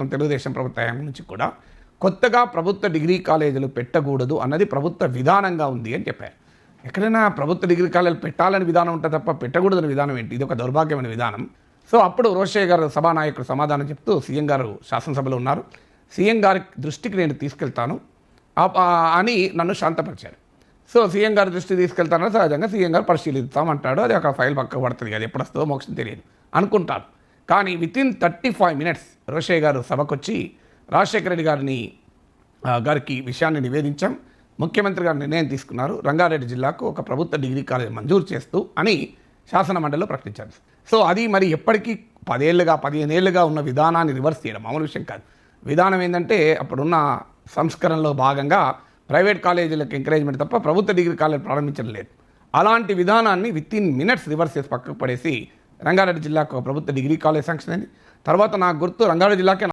ప్రభుత్వం తెలుగుదేశం ప్రభుత్వ నుంచి కూడా కొత్తగా ప్రభుత్వ డిగ్రీ కాలేజీలు పెట్టకూడదు అన్నది ప్రభుత్వ విధానంగా ఉంది అని చెప్పారు. ఎక్కడైనా ప్రభుత్వ డిగ్రీ కాలేజీలు పెట్టాలని విధానం ఉంటే తప్ప పెట్టకూడదని విధానం ఏంటి? ఇది ఒక దౌర్భాగ్యమైన విధానం. సో అప్పుడు రోషయ్య గారు సభానాయకుడు సమాధానం చెప్తూ సీఎం గారు శాసనసభలో ఉన్నారు. సీఎం గారి దృష్టికి నేను తీసుకెళ్తాను. అని నన్ను శాంతపరిచారు. సో సీఎం గారి దృష్టికి తీసుకెళ్తానని సహజంగా సీఎం గారు పరిశీలిస్తామంటాడు. అది అక్కడ ఫైల్ పక్క పడుతుంది. కదా ఎప్పుడు వస్తుందో మోక్షం తెలియదు అనుకుంటాను కానీ within thirty five minutes Rosaiah garu సభకొచ్చి Rajasekhara Reddy గారిని గారికి విషయాన్ని నివేదించాం. ముఖ్యమంత్రి గారు నిర్ణయం తీసుకున్నారు. రంగారెడ్డి జిల్లాకు ఒక ప్రభుత్వ డిగ్రీ కాలేజ్ మంజూరు చేస్తూ అని శాసన మండలిలో ప్రకటించారు. సో అది మరి ఎప్పటికీ పదేళ్ళుగా పదిహేనేళ్ళుగా ఉన్న విధానాన్ని రివర్స్ చేయడం మామూలు విషయం కాదు. విధానం ఏంటంటే అప్పుడున్న సంస్కరణలో భాగంగా ప్రైవేట్ కాలేజీలకు ఎంకరేజ్మెంట్ తప్ప ప్రభుత్వ డిగ్రీ కాలేజ్ ప్రారంభించడం లేదు. అలాంటి విధానాన్ని విత్ ఇన్ మినిట్స్ రివర్స్ చేసి పక్కకు పడేసి రంగారెడ్డి జిల్లాకు ఒక ప్రభుత్వ డిగ్రీ కాలేజ్ శాంక్షన్ అయింది. తర్వాత నాకు గుర్తు రంగారెడ్డి జిల్లాకే